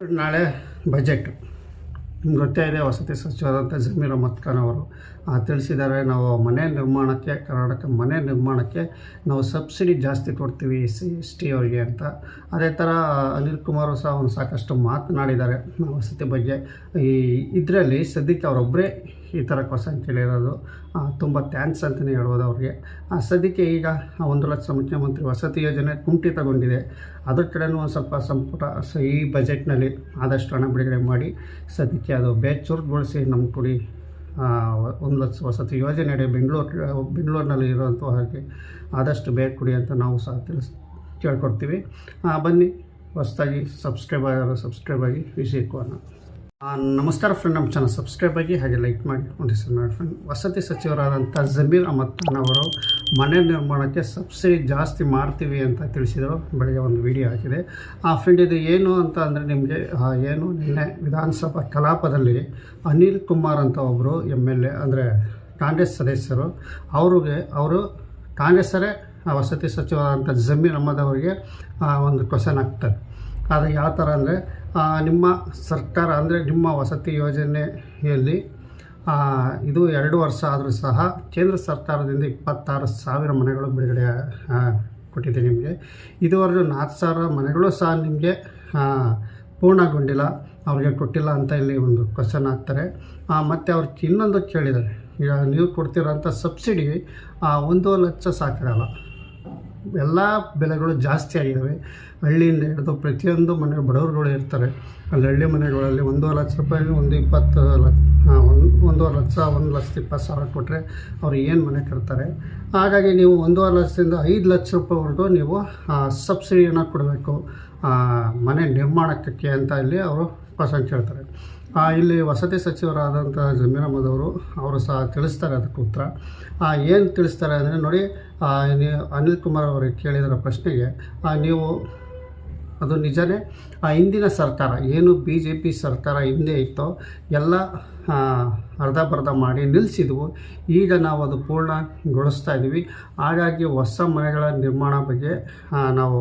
ನಾಳೆ ಬಜೆಟ್ ನಿಮ್ಗೆ ಗೊತ್ತೇ ಇದೆ, ವಸತಿ ಸಚಿವರಾದಂಥ ಜಮೀರ್ ಅಹಮದ್ ಖಾನ್ ಅವರು ತಿಳಿಸಿದ್ದಾರೆ, ನಾವು ಮನೆ ನಿರ್ಮಾಣಕ್ಕೆ, ಕರ್ನಾಟಕ ಮನೆ ನಿರ್ಮಾಣಕ್ಕೆ ನಾವು ಸಬ್ಸಿಡಿ ಜಾಸ್ತಿ ಕೊಡ್ತೀವಿ ಎಸ್ ಸಿ ಎಸ್ ಟಿ ಅವರಿಗೆ ಅಂತ. ಅದೇ ಥರ ಅನಿಲ್ ಕುಮಾರ್ ಸಹ ಒಂದು ಸಾಕಷ್ಟು ಮಾತನಾಡಿದ್ದಾರೆ ವಸತಿ ಬಗ್ಗೆ. ಈ, ಇದರಲ್ಲಿ ಸದ್ಯಕ್ಕೆ ಅವರೊಬ್ಬರೇ ಈ ಥರ ಕ್ವಶನ್ ಕೇಳಿರೋದು ತುಂಬ ಥ್ಯಾಂಕ್ಸ್ ಅಂತಲೇ ಹೇಳ್ಬೋದು ಅವ್ರಿಗೆ. ಸದ್ಯಕ್ಕೆ ಈಗ ಒಂದು ಲಕ್ಷ ಮುಖ್ಯಮಂತ್ರಿ ವಸತಿ ಯೋಜನೆ ಕುಂಠಿತಗೊಂಡಿದೆ. ಅದ್ರ ಕಡೆನೂ ಒಂದು ಸ್ವಲ್ಪ ಸಂಪುಟ ಈ ಬಜೆಟ್ನಲ್ಲಿ ಆದಷ್ಟು ಹಣ ಬಿಡುಗಡೆ ಮಾಡಿ ಸದ್ಯಕ್ಕೆ ಅದು ಬೇಚೂರುಗೊಳಿಸಿ ನಮ್ಮ ಕುಡಿ ಒಂದು ಲಕ್ಷ ವಸತಿ ಯೋಜನೆ ಅಡಿ ಬೆಂಗಳೂರು, ಬೆಂಗಳೂರಿನಲ್ಲಿ ಇರುವಂಥ ಹಾಗೆ ಆದಷ್ಟು ಬೇಗ ಕೊಡಿ ಅಂತ ನಾವು ಸಹ ತಿಳಿಸ್, ಕೇಳ್ಕೊಡ್ತೀವಿ. ಬನ್ನಿ, ಹೊಸದಾಗಿ ಸಬ್ಸ್ಕ್ರೈಬ್ ಆಗೋರು ಸಬ್ಸ್ಕ್ರೈಬ್ ಆಗಿ ವಿಷಯಕ್ಕೂ ನಮಸ್ಕಾರ ಫ್ರೆಂಡ್ ನಮ್ಮ ಚಾನಲ್ ಸಬ್ಸ್ಕ್ರೈಬ್ ಆಗಿ ಹಾಗೆ ಲೈಕ್ ಮಾಡಿ. ಒಂದು ಹೆಸರು ಮಾಡಿ ಫ್ರೆಂಡ್ ವಸತಿ ಸಚಿವರಾದಂಥ ಜಮೀರ್ ಅಹಮದ್ ಖಾನ್ ಅವರು ಮನೆ ನಿರ್ಮಾಣಕ್ಕೆ ಸಬ್ಸಿಡಿ ಜಾಸ್ತಿ ಮಾಡ್ತೀವಿ ಅಂತ ತಿಳಿಸಿದರು. ಬೆಳಗ್ಗೆ ಒಂದು ವಿಡಿಯೋ ಹಾಕಿದೆ. ಆ ಫ್ರೆಂಡ್ ಇದು ಏನು ಅಂತ ಅಂದರೆ ನಿಮಗೆ ಏನು ನಿನ್ನೆ ವಿಧಾನಸಭಾ ಕಲಾಪದಲ್ಲಿ ಅನಿಲ್ ಕುಮಾರ್ ಅಂತ ಒಬ್ಬರು ಎಂ ಎಲ್ ಎ, ಅಂದರೆ ಕಾಂಗ್ರೆಸ್ ಸದಸ್ಯರು, ಅವ್ರಿಗೆ, ಅವರು ಕಾಂಗ್ರೆಸ್ಸರೇ ವಸತಿ ಸಚಿವರಾದಂಥ ಜಮೀರ್ ಅಹಮದ್ ಅವರಿಗೆ ಒಂದು ಕ್ವಶನ್ ಆಗ್ತದೆ ಆದರೆ ಯಾವ ಥರ ಅಂದರೆ ನಿಮ್ಮ ಸರ್ಕಾರ ಅಂದರೆ ನಿಮ್ಮ ವಸತಿ ಯೋಜನೆಯಲ್ಲಿ ಇದು ಎರಡು ವರ್ಷ ಆದರೂ ಸಹ ಕೇಂದ್ರ ಸರ್ಕಾರದಿಂದ ಇಪ್ಪತ್ತಾರು ಸಾವಿರ ಮನೆಗಳು ಬಿಡುಗಡೆ ಕೊಟ್ಟಿದೆ ನಿಮಗೆ. ಇದುವರೆಗೂ ನಾಲ್ಕು ಸಾವಿರ ಮನೆಗಳು ಸಹ ನಿಮಗೆ ಪೂರ್ಣಗೊಂಡಿಲ್ಲ. ಅವ್ರಿಗೆ ಕೊಟ್ಟಿಲ್ಲ ಅಂತ ಇಲ್ಲಿ ಒಂದು ಕ್ವಶನ್ ಹಾಕ್ತಾರೆ ಮತ್ತು ಅವ್ರಿಗೆ ಇನ್ನೊಂದು ಕೇಳಿದ್ದಾರೆ. ಈಗ ನೀವು ಕೊಡ್ತಿರೋಂಥ ಸಬ್ಸಿಡಿ ಒಂದೂವರೆ ಲಕ್ಷ ಸಾಕಾಗಲ್ಲ ಎಲ್ಲ ಬೆಲೆಗಳು ಜಾಸ್ತಿ ಆಗಿದ್ದಾವೆ ಹಳ್ಳಿಯಿಂದ ಹಿಡಿದು ಪ್ರತಿಯೊಂದು ಮನೆ ಬಡವರುಗಳು ಇರ್ತಾರೆ. ಅಲ್ಲಿ ಹಳ್ಳಿ ಮನೆಗಳಲ್ಲಿ ಒಂದೂವರೆ ಲಕ್ಷ ರೂಪಾಯಿ ಒಂದು ಇಪ್ಪತ್ತು ಲಕ್ಷ ಒಂದು ಒಂದೂವರೆ ಲಕ್ಷ ಒಂದು ಲಕ್ಷದ ಇಪ್ಪತ್ತು ಸಾವಿರ ಕೊಟ್ಟರೆ ಅವ್ರು ಏನು ಮನೆ ಕಟ್ತಾರೆ. ಹಾಗಾಗಿ ನೀವು ಒಂದೂವರೆ ಲಕ್ಷದಿಂದ ಐದು ಲಕ್ಷ ರೂಪಾಯಿವರೆಗೂ ನೀವು ಸಬ್ಸಿಡಿಯನ್ನು ಕೊಡಬೇಕು. ಮನೆ ನಿರ್ಮಾಣಕ್ಕೆ ಅಂತ ಇಲ್ಲಿ ಅವರು ಪರ್ಸೆಂಟ್ ಕೇಳ್ತಾರೆ. ಆ, ಇಲ್ಲಿ ವಸತಿ ಸಚಿವರಾದಂಥ ಜಮೀರ್ ಅಹಮದ್ ಅವರು ಅವರು ಸಹ ತಿಳಿಸ್ತಾರೆ ಅದಕ್ಕೆ ಉತ್ತರ. ಏನು ತಿಳಿಸ್ತಾರೆ ಅಂದರೆ ನೋಡಿ ಆ, ಅನಿಲ್ ಕುಮಾರ್ ಅವರಿಗೆ ಕೇಳಿದ ಪ್ರಶ್ನೆಗೆ ಆ, ನೀವು ಅದು ನಿಜನೇ. ಆ, ಹಿಂದಿನ ಸರ್ಕಾರ, ಏನು ಬಿ ಜೆ ಪಿ ಸರ್ಕಾರ ಹಿಂದೆ ಇತ್ತೋ, ಎಲ್ಲ ಅರ್ಧ ಬರ್ಧ ಮಾಡಿ ನಿಲ್ಲಿಸಿದ್ವು ಈಗ ನಾವು ಅದು ಪೂರ್ಣಗೊಳಿಸ್ತಾ ಇದ್ದೀವಿ ಹಾಗಾಗಿ ಹೊಸ ಮನೆಗಳ ನಿರ್ಮಾಣ ಬಗ್ಗೆ ನಾವು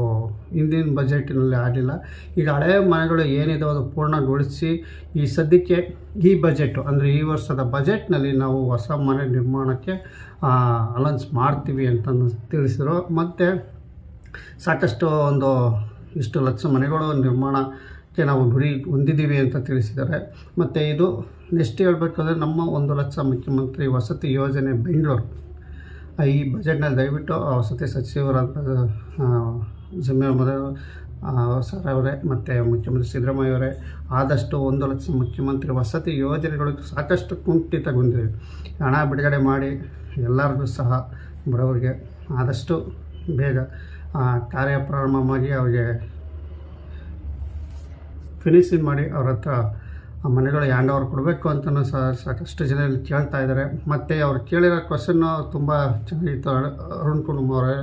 ಹಿಂದಿನ ಬಜೆಟ್ನಲ್ಲಿ ಆಗಲಿಲ್ಲ ಈಗ ಹಳೆಯ ಮನೆಗಳು ಏನಿದೆ ಅದು ಪೂರ್ಣಗೊಳಿಸಿ, ಈ ಸದ್ಯಕ್ಕೆ ಈ ಬಜೆಟು, ಅಂದರೆ ಈ ವರ್ಷದ ಬಜೆಟ್ನಲ್ಲಿ ನಾವು ಹೊಸ ಮನೆ ನಿರ್ಮಾಣಕ್ಕೆ ಅಲೌನ್ಸ್ ಮಾಡ್ತೀವಿ ಅಂತಂದು ತಿಳಿಸಿದ್ರು. ಮತ್ತು ಸಾಕಷ್ಟು ಒಂದು ಇಷ್ಟು ಲಕ್ಷ ಮನೆಗಳು ನಿರ್ಮಾಣಕ್ಕೆ ನಾವು ಗುರಿ ಹೊಂದಿದ್ದೀವಿ ಅಂತ ತಿಳಿಸಿದ್ದಾರೆ. ಮತ್ತು ಇದು ನೆಕ್ಸ್ಟ್ ಹೇಳಬೇಕಾದ್ರೆ ನಮ್ಮ ಒಂದು ಲಕ್ಷ ಮುಖ್ಯಮಂತ್ರಿ ವಸತಿ ಯೋಜನೆ ಬೆಂಗಳೂರು. ಈ ಬಜೆಟ್ನಲ್ಲಿ ದಯವಿಟ್ಟು ವಸತಿ ಸಚಿವರಾದ ಜಮೀರ್ ಸರ್ ಅವರೇ ಮತ್ತು ಮುಖ್ಯಮಂತ್ರಿ ಸಿದ್ದರಾಮಯ್ಯ ಅವರೇ ಆದಷ್ಟು ಒಂದು ಲಕ್ಷ ಮುಖ್ಯಮಂತ್ರಿ ವಸತಿ ಯೋಜನೆಗಳು ಸಾಕಷ್ಟು ಕುಂಠಿತಗೊಂಡಿವೆ ಹಣ ಬಿಡುಗಡೆ ಮಾಡಿ ಎಲ್ಲರಿಗೂ ಸಹ ಬಡವರಿಗೆ ಆದಷ್ಟು ಬೇಗ ಕಾರ್ಯ ಪ್ರಾರಂಭ ಮಾಡಿ ಅವರಿಗೆ ಫಿನಿಶಿಂಗ್ ಮಾಡಿ ಅವ್ರ ಹತ್ರ ಆ ಮನೆಗಳು ಹ್ಯಾಂಡ್ ಓವರ್ ಕೊಡಬೇಕು ಅಂತಲೂ ಸಹ ಸಾಕಷ್ಟು ಜನ ಇಲ್ಲಿ ಕೇಳ್ತಾ ಇದ್ದಾರೆ. ಮತ್ತು ಅವ್ರು ಕೇಳಿರೋ ಕ್ವಶನ್ನು ತುಂಬ ಚೆನ್ನಾಗಿತ್ತು ಅರುಣ್ ಕುಮಾರ್ ಅವರೇ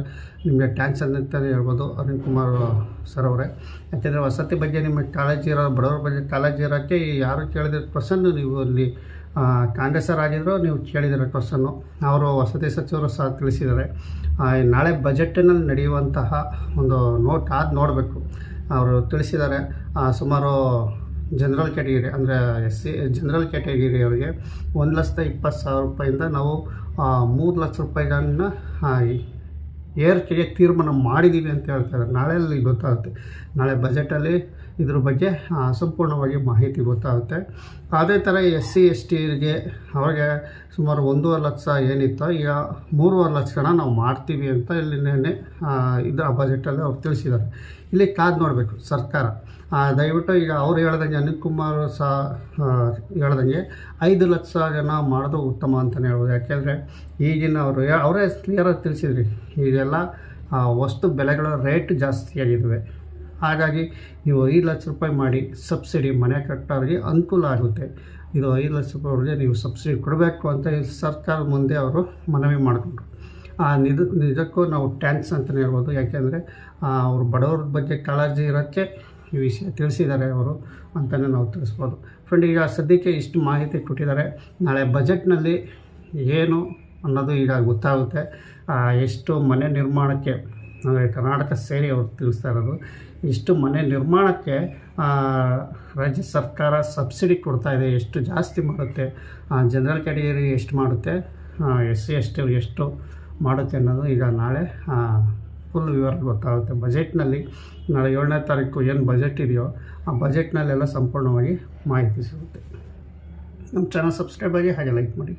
ನಿಮಗೆ ಟ್ಯಾಂಕ್ಸ್ ಅಂತಲೇ ಹೇಳ್ಬೋದು. ಅರುಣ್ ಕುಮಾರ್ ಸರ್ ಅವರೇ. ಯಾಕೆಂದರೆ ವಸತಿ ಬಗ್ಗೆ ನಿಮಗೆ ಕಾಳಜಿ ಇರೋ, ಬಡವರ ಬಗ್ಗೆ ಕಾಳಜಿ ಇರೋಕ್ಕೆ ಯಾರು ಕೇಳಿದ ಕ್ವಶನ್ನು ನೀವು ಅಲ್ಲಿ ಕಾಂಗ್ರೆಸ್ಸರಾಗಿದ್ದರೂ ನೀವು ಕೇಳಿದ್ದೀರ ಕ್ವಶನ್ನು. ಅವರು ವಸತಿ ಸಚಿವರು ಸಹ ತಿಳಿಸಿದ್ದಾರೆ. ನಾಳೆ ಬಜೆಟ್ನಲ್ಲಿ ನಡೆಯುವಂತಹ ಒಂದು ನೋಟ್ ಆದ ನೋಡಬೇಕು. ಅವರು ತಿಳಿಸಿದ್ದಾರೆ. ಸುಮಾರು ಜನರಲ್ ಕ್ಯಾಟಗಿರಿ ಅಂದರೆ ಎಸ್ ಸಿ, ಜನರಲ್ ಕ್ಯಾಟಗಿರಿ ಅವರಿಗೆ ಒಂದು ಲಕ್ಷದ ಇಪ್ಪತ್ತು ಸಾವಿರ ರೂಪಾಯಿಂದ ನಾವು ಮೂರು ಲಕ್ಷ ರೂಪಾಯಿಗಳನ್ನ ಏರ್ಕೆಗೆ ತೀರ್ಮಾನ ಮಾಡಿದ್ದೀವಿ ಅಂತ ಹೇಳ್ತಾರೆ ನಾಳೆ ಅಲ್ಲಿ ಗೊತ್ತಾಗುತ್ತೆ. ನಾಳೆ ಬಜೆಟಲ್ಲಿ ಇದ್ರ ಬಗ್ಗೆ ಸಂಪೂರ್ಣವಾಗಿ ಮಾಹಿತಿ ಗೊತ್ತಾಗುತ್ತೆ. ಅದೇ ಥರ ಎಸ್ ಸಿ, ಎಸ್ ಟಿಗೆ ಅವ್ರಿಗೆ ಸುಮಾರು ಒಂದೂವರೆ ಲಕ್ಷ ಏನಿತ್ತೋ, ಈಗ ಮೂರುವರೆ ಲಕ್ಷ ಜನ ನಾವು ಮಾಡ್ತೀವಿ ಅಂತ ಇಲ್ಲಿ ಇದರ ಇದು ಆ ಬಜೆಟಲ್ಲಿ ಅವ್ರು ತಿಳಿಸಿದ್ದಾರೆ. ಇಲ್ಲಿ ಕಾದು ನೋಡಬೇಕು, ಸರ್ಕಾರ. ದಯವಿಟ್ಟು ಈಗ ಅವ್ರು ಹೇಳ್ದಂಗೆ ಅನಿಲ್ ಕುಮಾರ್ ಸಹ ಹೇಳ್ದಂಗೆ ಐದು ಲಕ್ಷ ಜನ ಮಾಡೋದು ಉತ್ತಮ ಅಂತಲೇ ಹೇಳ್ಬೋದು. ಯಾಕೆಂದರೆ ಈಗಿನ ಅವರು, ಅವರೇ ಕ್ಲಿಯರಾಗಿ ತಿಳಿಸಿದ್ರಿ, ಇದೆಲ್ಲ ವಸ್ತು ಬೆಲೆಗಳ ರೇಟ್ ಜಾಸ್ತಿ ಆಗಿದ್ದಾವೆ ಹಾಗಾಗಿ ನೀವು ಐದು ಲಕ್ಷ ರೂಪಾಯಿ ಮಾಡಿ ಸಬ್ಸಿಡಿ ಮನೆ ಕಟ್ಟೋರಿಗೆ ಅನುಕೂಲ ಆಗುತ್ತೆ. ಇದು ಐದು ಲಕ್ಷ ರೂಪಾಯಿವರೆಗೆ ನೀವು ಸಬ್ಸಿಡಿ ಕೊಡಬೇಕು ಅಂತ ಸರ್ಕಾರದ ಮುಂದೆ ಅವರು ಮನವಿ ಮಾಡಿಕೊಂಡ್ರು. ಆ ನಿಜ ನಿಜಕ್ಕೂ ನಾವು ಟ್ಯಾಂಕ್ಸ್ ಅಂತಲೇ ಹೇಳ್ಬೋದು. ಯಾಕೆಂದರೆ ಅವರು ಬಡವ್ರ ಬಗ್ಗೆ ಕಾಳಜಿ ಇರೋಕ್ಕೆ ಈ ವಿಷಯ ತಿಳಿಸಿದ್ದಾರೆ ಅವರು ಅಂತಲೇ ನಾವು ತಿಳಿಸ್ಬೋದು. ಫ್ರೆಂಡ್ ಈಗ ಸದ್ಯಕ್ಕೆ ಇಷ್ಟು ಮಾಹಿತಿ ಕೊಟ್ಟಿದ್ದಾರೆ. ನಾಳೆ ಬಜೆಟ್ನಲ್ಲಿ ಏನು ಅನ್ನೋದು ಈಗ ಗೊತ್ತಾಗುತ್ತೆ. ಎಷ್ಟು ಮನೆ ನಿರ್ಮಾಣಕ್ಕೆ ಅಂದರೆ ಕರ್ನಾಟಕ ಸೇರಿ ಅವ್ರು ತಿಳಿಸ್ತಾ ಇರೋದು, ಇಷ್ಟು ಮನೆ ನಿರ್ಮಾಣಕ್ಕೆ ರಾಜ್ಯ ಸರ್ಕಾರ ಸಬ್ಸಿಡಿ ಕೊಡ್ತಾ ಇದೆ, ಎಷ್ಟು ಜಾಸ್ತಿ ಮಾಡುತ್ತೆ ಜನರಲ್ ಕ್ಯಾಟಗರಿ ಎಷ್ಟು ಮಾಡುತ್ತೆ ಎಸ್ ಸಿ, ಎಸ್ ಎಷ್ಟು ಮಾಡುತ್ತೆ ಅನ್ನೋದು ಈಗ ನಾಳೆ ಫುಲ್ ವಿವರ ಗೊತ್ತಾಗುತ್ತೆ. ಬಜೆಟ್ನಲ್ಲಿ ನಾಳೆ ಏಳನೇ ತಾರೀಕು ಏನು ಬಜೆಟ್ ಇದೆಯೋ, ಆ ಬಜೆಟ್ನಲ್ಲೆಲ್ಲ ಸಂಪೂರ್ಣವಾಗಿ ಮಾಹಿತಿ ಸಿಗುತ್ತೆ. ನಮ್ಮ ಚಾನಲ್ ಸಬ್ಸ್ಕ್ರೈಬ್ ಆಗಿ ಹಾಗೆ ಲೈಕ್ ಮಾಡಿ.